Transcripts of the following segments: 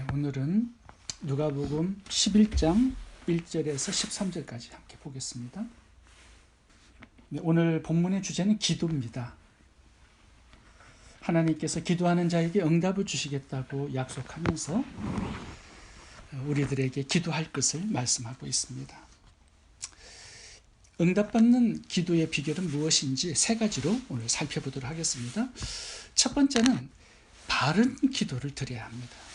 네, 오늘은 누가복음 11장 1절에서 13절까지 함께 보겠습니다. 네, 오늘 본문의 주제는 기도입니다. 하나님께서 기도하는 자에게 응답을 주시겠다고 약속하면서 우리들에게 기도할 것을 말씀하고 있습니다. 응답받는 기도의 비결은 무엇인지 세 가지로 오늘 살펴보도록 하겠습니다. 첫 번째는 바른 기도를 드려야 합니다.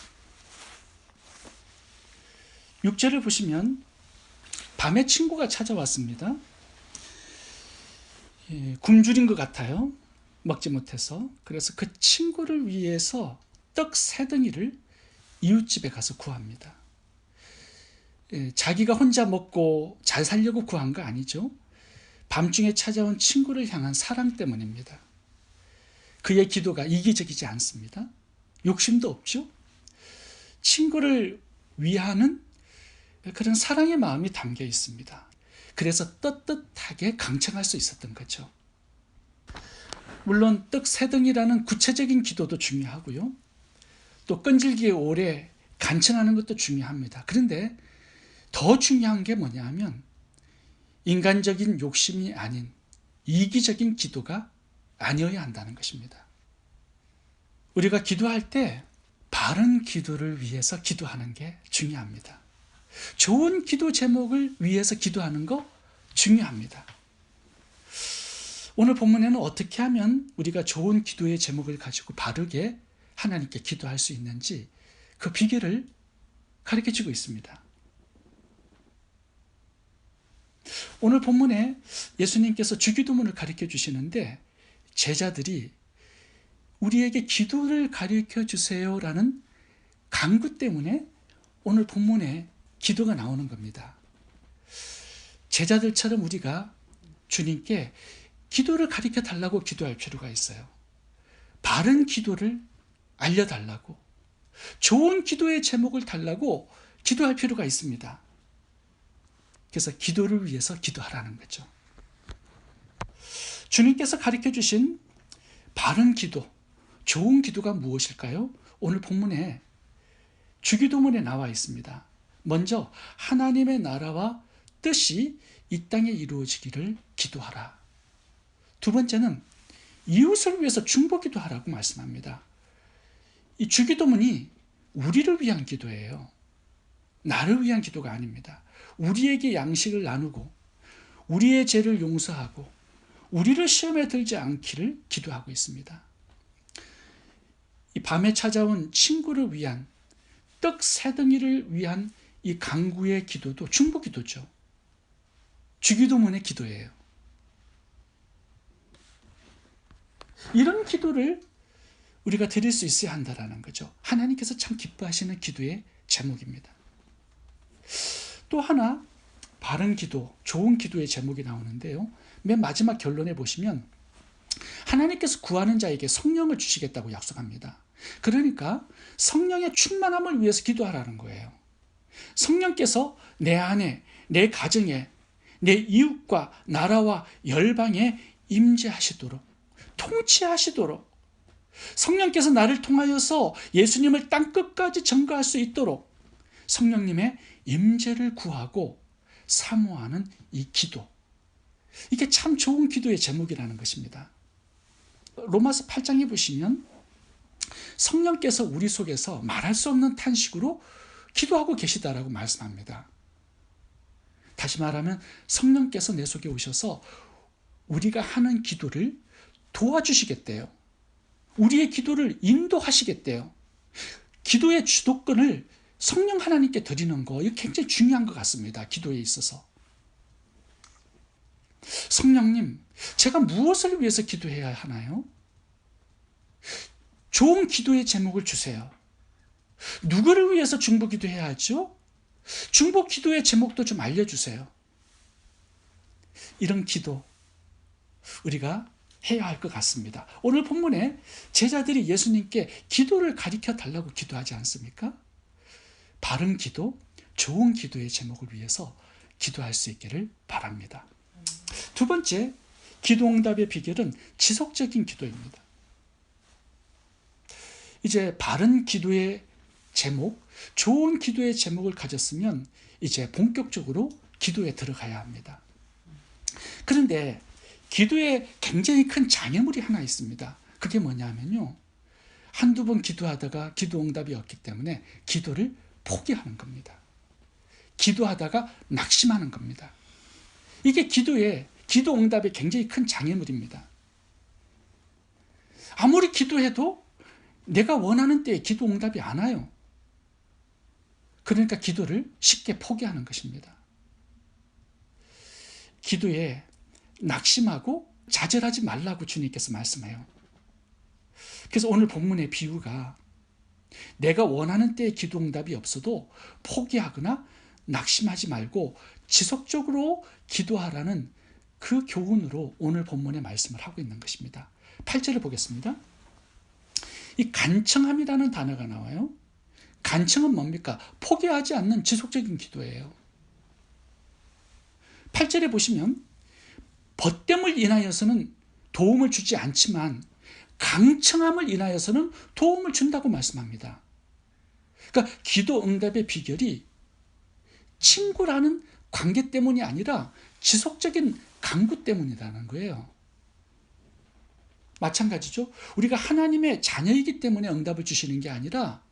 6절을 보시면 밤에 친구가 찾아왔습니다. 예, 굶주린 것 같아요. 먹지 못해서. 그래서 그 친구를 위해서 떡 세 덩이를 이웃집에 가서 구합니다. 예, 자기가 혼자 먹고 잘 살려고 구한 거 아니죠. 밤중에 찾아온 친구를 향한 사랑 때문입니다. 그의 기도가 이기적이지 않습니다. 욕심도 없죠. 친구를 위하는 그런 사랑의 마음이 담겨 있습니다. 그래서 떳떳하게 강청할 수 있었던 거죠. 물론 떡세 덩이라는 구체적인 기도도 중요하고요. 또 끈질기게 오래 간청하는 것도 중요합니다. 그런데 더 중요한 게 뭐냐 하면 인간적인 욕심이 아닌 이기적인 기도가 아니어야 한다는 것입니다. 우리가 기도할 때 바른 기도를 위해서 기도하는 게 중요합니다. 좋은 기도 제목을 위해서 기도하는 거 중요합니다. 오늘 본문에는 어떻게 하면 우리가 좋은 기도의 제목을 가지고 바르게 하나님께 기도할 수 있는지 그 비결을 가르쳐 주고 있습니다. 오늘 본문에 예수님께서 주기도문을 가르쳐 주시는데 제자들이 우리에게 기도를 가르쳐 주세요라는 강구 때문에 오늘 본문에 기도가 나오는 겁니다. 제자들처럼 우리가 주님께 기도를 가르쳐 달라고 기도할 필요가 있어요. 바른 기도를 알려달라고, 좋은 기도의 제목을 달라고 기도할 필요가 있습니다. 그래서 기도를 위해서 기도하라는 거죠. 주님께서 가르쳐 주신 바른 기도, 좋은 기도가 무엇일까요? 오늘 본문에 주기도문에 나와 있습니다. 먼저 하나님의 나라와 뜻이 이 땅에 이루어지기를 기도하라. 두 번째는 이웃을 위해서 중보기도 하라고 말씀합니다. 이 주기도문이 우리를 위한 기도예요. 나를 위한 기도가 아닙니다. 우리에게 양식을 나누고 우리의 죄를 용서하고 우리를 시험에 들지 않기를 기도하고 있습니다. 이 밤에 찾아온 친구를 위한 떡 세 덩이를 위한 이 강구의 기도도 중보 기도죠. 주기도문의 기도예요. 이런 기도를 우리가 드릴 수 있어야 한다라는 거죠. 하나님께서 참 기뻐하시는 기도의 제목입니다. 또 하나 바른 기도, 좋은 기도의 제목이 나오는데요. 맨 마지막 결론에 보시면 하나님께서 구하는 자에게 성령을 주시겠다고 약속합니다. 그러니까 성령의 충만함을 위해서 기도하라는 거예요. 성령께서 내 안에, 내 가정에, 내 이웃과 나라와 열방에 임재하시도록, 통치하시도록, 성령께서 나를 통하여서 예수님을 땅 끝까지 전가할 수 있도록 성령님의 임재를 구하고 사모하는 이 기도. 이게 참 좋은 기도의 제목이라는 것입니다. 로마서 8장에 보시면 성령께서 우리 속에서 말할 수 없는 탄식으로 기도하고 계시다라고 말씀합니다. 다시 말하면 성령께서 내 속에 오셔서 우리가 하는 기도를 도와주시겠대요. 우리의 기도를 인도하시겠대요. 기도의 주도권을 성령 하나님께 드리는 거, 이거 굉장히 중요한 것 같습니다. 기도에 있어서. 성령님, 제가 무엇을 위해서 기도해야 하나요? 좋은 기도의 제목을 주세요. 누구를 위해서 중보 기도해야 하죠? 중보 기도의 제목도 좀 알려주세요. 이런 기도, 우리가 해야 할 것 같습니다. 오늘 본문에 제자들이 예수님께 기도를 가르쳐 달라고 기도하지 않습니까? 바른 기도, 좋은 기도의 제목을 위해서 기도할 수 있기를 바랍니다. 두 번째, 기도 응답의 비결은 지속적인 기도입니다. 이제 바른 기도의 제목, 좋은 기도의 제목을 가졌으면 이제 본격적으로 기도에 들어가야 합니다. 그런데 기도에 굉장히 큰 장애물이 하나 있습니다. 그게 뭐냐면요. 한두 번 기도하다가 기도 응답이 없기 때문에 기도를 포기하는 겁니다. 기도하다가 낙심하는 겁니다. 이게 기도에 기도 응답에 굉장히 큰 장애물입니다. 아무리 기도해도 내가 원하는 때에 기도 응답이 안 와요. 그러니까 기도를 쉽게 포기하는 것입니다. 기도에 낙심하고 좌절하지 말라고 주님께서 말씀해요. 그래서 오늘 본문의 비유가 내가 원하는 때에 기도 응답이 없어도 포기하거나 낙심하지 말고 지속적으로 기도하라는 그 교훈으로 오늘 본문의 말씀을 하고 있는 것입니다. 8절을 보겠습니다. 이 간청함이라는 단어가 나와요. 간청은 뭡니까? 포기하지 않는 지속적인 기도예요. 8절에 보시면 벗됨을 인하여서는 도움을 주지 않지만 강청함을 인하여서는 도움을 준다고 말씀합니다. 그러니까 기도 응답의 비결이 친구라는 관계 때문이 아니라 지속적인 강구 때문이라는 거예요. 마찬가지죠. 우리가 하나님의 자녀이기 때문에 응답을 주시는 게 아니라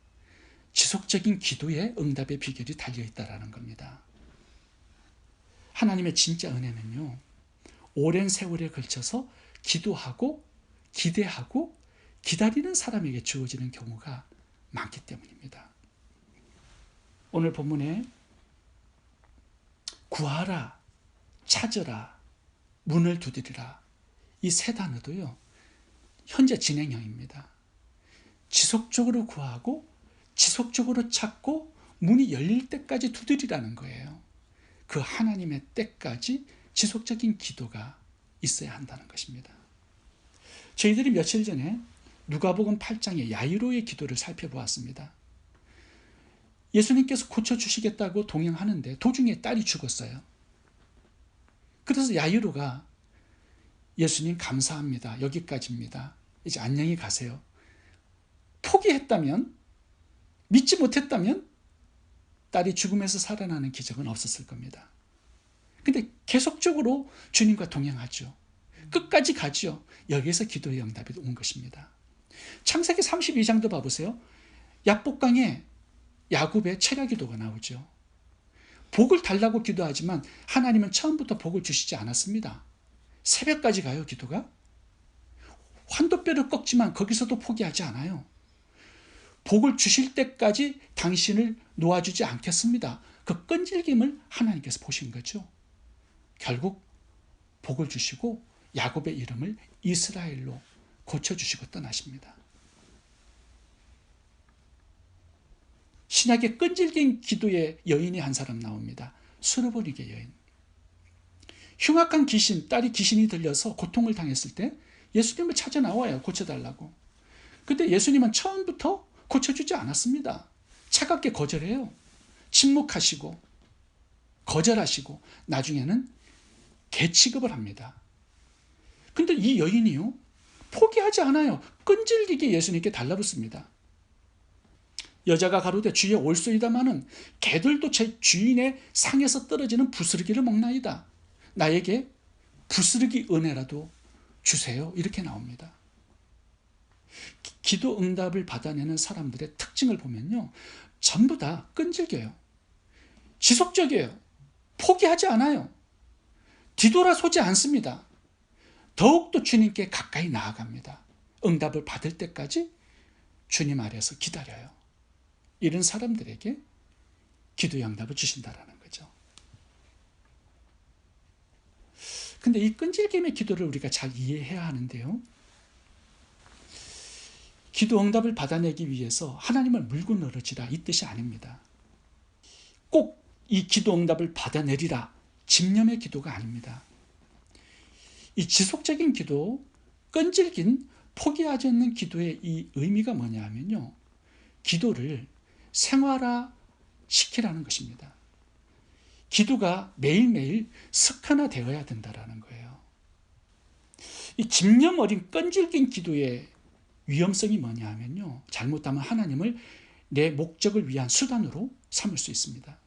지속적인 기도에 응답의 비결이 달려 있다라는 겁니다. 하나님의 진짜 은혜는요. 오랜 세월에 걸쳐서 기도하고 기대하고 기다리는 사람에게 주어지는 경우가 많기 때문입니다. 오늘 본문에 구하라, 찾으라, 문을 두드리라 이 세 단어도요. 현재 진행형입니다. 지속적으로 구하고 지속적으로 찾고 문이 열릴 때까지 두드리라는 거예요. 그 하나님의 때까지 지속적인 기도가 있어야 한다는 것입니다. 저희들이 며칠 전에 누가복음 8장의 야이로의 기도를 살펴보았습니다. 예수님께서 고쳐주시겠다고 동행하는데 도중에 딸이 죽었어요. 그래서 야이로가 예수님 감사합니다. 여기까지입니다. 이제 안녕히 가세요. 포기했다면, 믿지 못했다면, 딸이 죽음에서 살아나는 기적은 없었을 겁니다. 근데 계속적으로 주님과 동행하죠. 끝까지 가죠. 여기에서 기도의 응답이 온 것입니다. 창세기 32장도 봐보세요. 야복강에 야곱의 체력 기도가 나오죠. 복을 달라고 기도하지만 하나님은 처음부터 복을 주시지 않았습니다. 새벽까지 가요, 기도가. 환도뼈를 꺾지만 거기서도 포기하지 않아요. 복을 주실 때까지 당신을 놓아주지 않겠습니다. 그 끈질김을 하나님께서 보신 거죠. 결국 복을 주시고 야곱의 이름을 이스라엘로 고쳐주시고 떠나십니다. 신약의 끈질긴 기도의 여인이 한 사람 나옵니다. 수르보니게 여인. 흉악한 귀신, 딸이 귀신이 들려서 고통을 당했을 때 예수님을 찾아 나와요. 고쳐달라고. 근데 예수님은 처음부터 고쳐주지 않았습니다. 차갑게 거절해요. 침묵하시고, 거절하시고, 나중에는 개 취급을 합니다. 근데 이 여인이요, 포기하지 않아요. 끈질기게 예수님께 달라붙습니다. 여자가 가로되 주여 올소이다마는 개들도 제 주인의 상에서 떨어지는 부스러기를 먹나이다. 나에게 부스러기 은혜라도 주세요. 이렇게 나옵니다. 기도 응답을 받아내는 사람들의 특징을 보면요. 전부 다 끈질겨요. 지속적이에요. 포기하지 않아요. 뒤돌아서지 않습니다. 더욱더 주님께 가까이 나아갑니다. 응답을 받을 때까지 주님 아래서 기다려요. 이런 사람들에게 기도의 응답을 주신다라는 거죠. 근데 이 끈질김의 기도를 우리가 잘 이해해야 하는데요. 기도 응답을 받아내기 위해서 하나님을 물고 늘어지라 이 뜻이 아닙니다. 꼭 이 기도 응답을 받아내리라 집념의 기도가 아닙니다. 이 지속적인 기도, 끈질긴 포기하지 않는 기도의 이 의미가 뭐냐 하면요. 기도를 생활화 시키라는 것입니다. 기도가 매일매일 습관화 되어야 된다는 거예요. 이 집념 어린 끈질긴 기도의 위험성이 뭐냐 하면요. 잘못하면 하나님을 내 목적을 위한 수단으로 삼을 수 있습니다.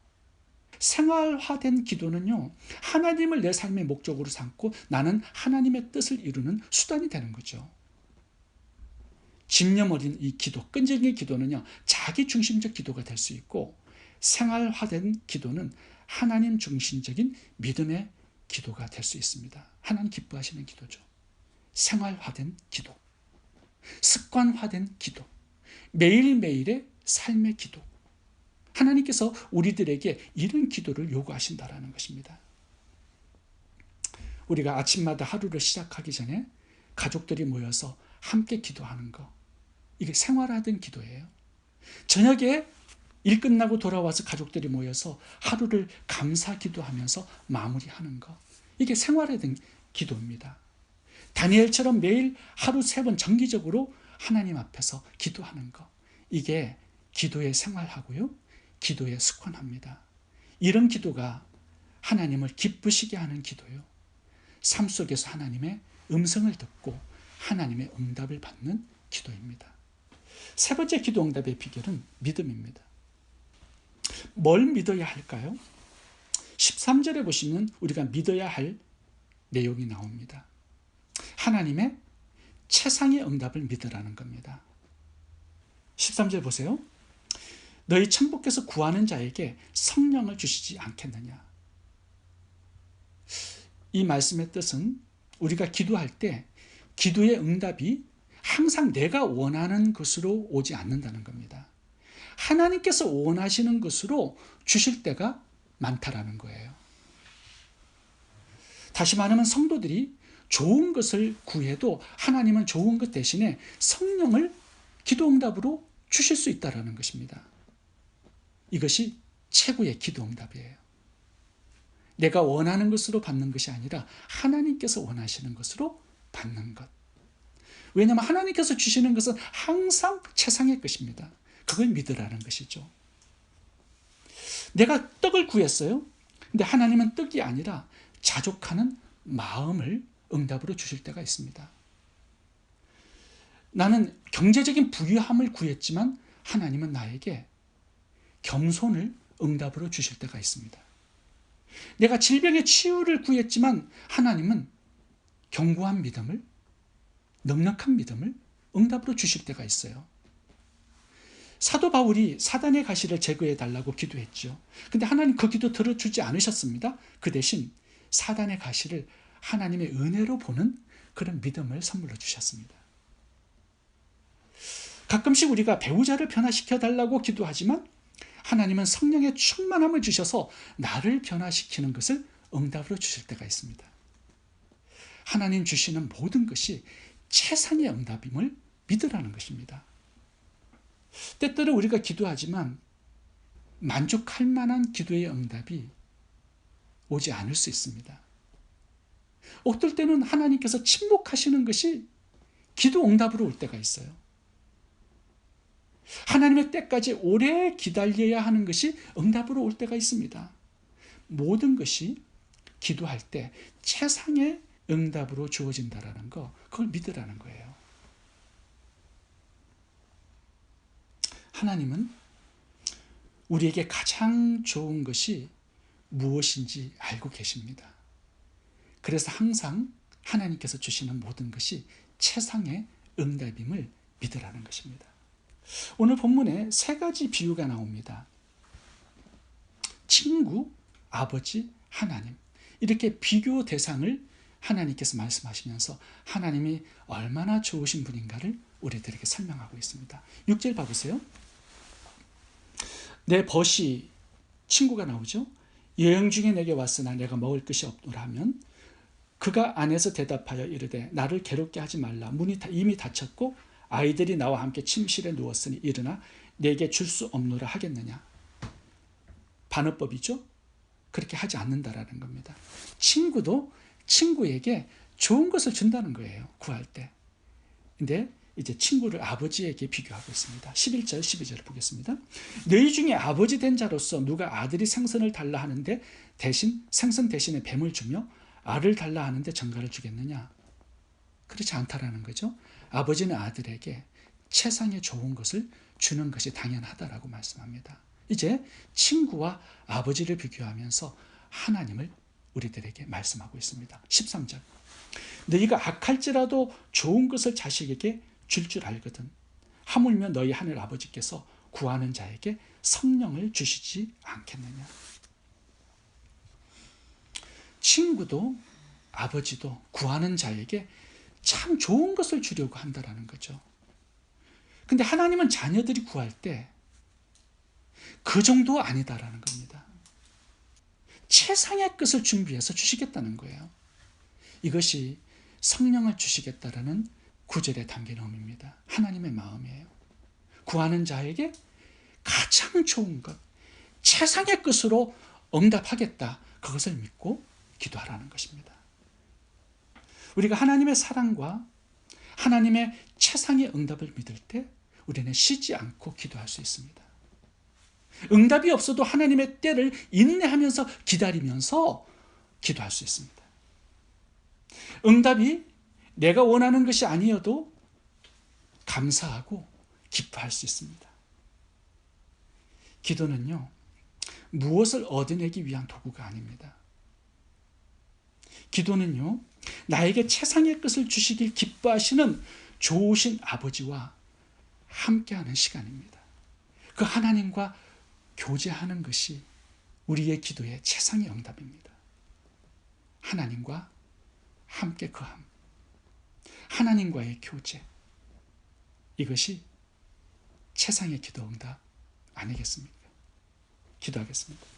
생활화된 기도는요, 하나님을 내 삶의 목적으로 삼고 나는 하나님의 뜻을 이루는 수단이 되는 거죠. 집념 어린 이 기도, 끈질긴 기도는요, 자기 중심적 기도가 될 수 있고, 생활화된 기도는 하나님 중심적인 믿음의 기도가 될 수 있습니다. 하나님 기뻐하시는 기도죠. 생활화된 기도, 습관화된 기도, 매일매일의 삶의 기도. 하나님께서 우리들에게 이런 기도를 요구하신다라는 것입니다. 우리가 아침마다 하루를 시작하기 전에 가족들이 모여서 함께 기도하는 거. 이게 생활화된 기도예요. 저녁에 일 끝나고 돌아와서 가족들이 모여서 하루를 감사 기도하면서 마무리하는 거. 이게 생활화된 기도입니다. 다니엘처럼 매일 하루 세 번 정기적으로 하나님 앞에서 기도하는 거. 이게 기도의 생활하고요. 기도의 습관합니다. 이런 기도가 하나님을 기쁘시게 하는 기도요. 삶 속에서 하나님의 음성을 듣고 하나님의 응답을 받는 기도입니다. 세 번째 기도 응답의 비결은 믿음입니다. 뭘 믿어야 할까요? 13절에 보시면 우리가 믿어야 할 내용이 나옵니다. 하나님의 최상의 응답을 믿으라는 겁니다. 13절 보세요. 너희 천부께서 구하는 자에게 성령을 주시지 않겠느냐. 이 말씀의 뜻은 우리가 기도할 때 기도의 응답이 항상 내가 원하는 것으로 오지 않는다는 겁니다. 하나님께서 원하시는 것으로 주실 때가 많다라는 거예요. 다시 말하면 성도들이 좋은 것을 구해도 하나님은 좋은 것 대신에 성령을 기도 응답으로 주실 수 있다라는 것입니다. 이것이 최고의 기도 응답이에요. 내가 원하는 것으로 받는 것이 아니라 하나님께서 원하시는 것으로 받는 것. 왜냐하면 하나님께서 주시는 것은 항상 최상의 것입니다. 그걸 믿으라는 것이죠. 내가 떡을 구했어요. 근데 하나님은 떡이 아니라 자족하는 마음을 응답으로 주실 때가 있습니다. 나는 경제적인 부유함을 구했지만 하나님은 나에게 겸손을 응답으로 주실 때가 있습니다. 내가 질병의 치유를 구했지만 하나님은 견고한 믿음을, 넉넉한 믿음을 응답으로 주실 때가 있어요. 사도 바울이 사단의 가시를 제거해 달라고 기도했죠. 근데 하나님 그 기도 들어주지 않으셨습니다. 그 대신 사단의 가시를 하나님의 은혜로 보는 그런 믿음을 선물로 주셨습니다. 가끔씩 우리가 배우자를 변화시켜 달라고 기도하지만 하나님은 성령의 충만함을 주셔서 나를 변화시키는 것을 응답으로 주실 때가 있습니다. 하나님 주시는 모든 것이 최상의 응답임을 믿으라는 것입니다. 때때로 우리가 기도하지만 만족할 만한 기도의 응답이 오지 않을 수 있습니다. 어떨 때는 하나님께서 침묵하시는 것이 기도 응답으로 올 때가 있어요. 하나님의 때까지 오래 기다려야 하는 것이 응답으로 올 때가 있습니다. 모든 것이 기도할 때 최상의 응답으로 주어진다라는 거, 그걸 믿으라는 거예요. 하나님은 우리에게 가장 좋은 것이 무엇인지 알고 계십니다. 그래서 항상 하나님께서 주시는 모든 것이 최상의 응답임을 믿으라는 것입니다. 오늘 본문에 세 가지 비유가 나옵니다. 친구, 아버지, 하나님. 이렇게 비교 대상을 하나님께서 말씀하시면서 하나님이 얼마나 좋으신 분인가를 우리들에게 설명하고 있습니다. 6절 봐보세요. 내 벗이 친구가 나오죠. 여행 중에 내게 왔으나 내가 먹을 것이 없노라 하면 그가 안에서 대답하여 이르되 나를 괴롭게 하지 말라. 문이 이미 닫혔고 아이들이 나와 함께 침실에 누웠으니 일어나 내게 줄 수 없노라 하겠느냐? 반어법이죠? 그렇게 하지 않는다라는 겁니다. 친구도 친구에게 좋은 것을 준다는 거예요 구할 때. 근데 이제 친구를 아버지에게 비교하고 있습니다. 11절, 12절을 보겠습니다. 너희 중에 아버지 된 자로서 누가 아들이 생선을 달라 하는데 대신 생선 대신에 뱀을 주며 알을 달라 하는데 전가를 주겠느냐? 그렇지 않다라는 거죠. 아버지는 아들에게 최상의 좋은 것을 주는 것이 당연하다라고 말씀합니다. 이제 친구와 아버지를 비교하면서 하나님을 우리들에게 말씀하고 있습니다. 13절. 너희가 악할지라도 좋은 것을 자식에게 줄줄 알거든. 하물며 너희 하늘 아버지께서 구하는 자에게 성령을 주시지 않겠느냐. 친구도 아버지도 구하는 자에게 참 좋은 것을 주려고 한다라는 거죠. 근데 하나님은 자녀들이 구할 때 그 정도 아니다라는 겁니다. 최상의 것을 준비해서 주시겠다는 거예요. 이것이 성령을 주시겠다라는 구절에 담긴 의미입니다. 하나님의 마음이에요. 구하는 자에게 가장 좋은 것, 최상의 것으로 응답하겠다. 그것을 믿고 기도하라는 것입니다. 우리가 하나님의 사랑과 하나님의 최상의 응답을 믿을 때 우리는 쉬지 않고 기도할 수 있습니다. 응답이 없어도 하나님의 때를 인내하면서 기다리면서 기도할 수 있습니다. 응답이 내가 원하는 것이 아니어도 감사하고 기뻐할 수 있습니다. 기도는요, 무엇을 얻어내기 위한 도구가 아닙니다. 기도는요, 나에게 최상의 것을 주시길 기뻐하시는 좋으신 아버지와 함께하는 시간입니다. 그 하나님과 교제하는 것이 우리의 기도의 최상의 응답입니다. 하나님과 함께 거함. 하나님과의 교제. 이것이 최상의 기도 응답 아니겠습니까? 기도하겠습니다.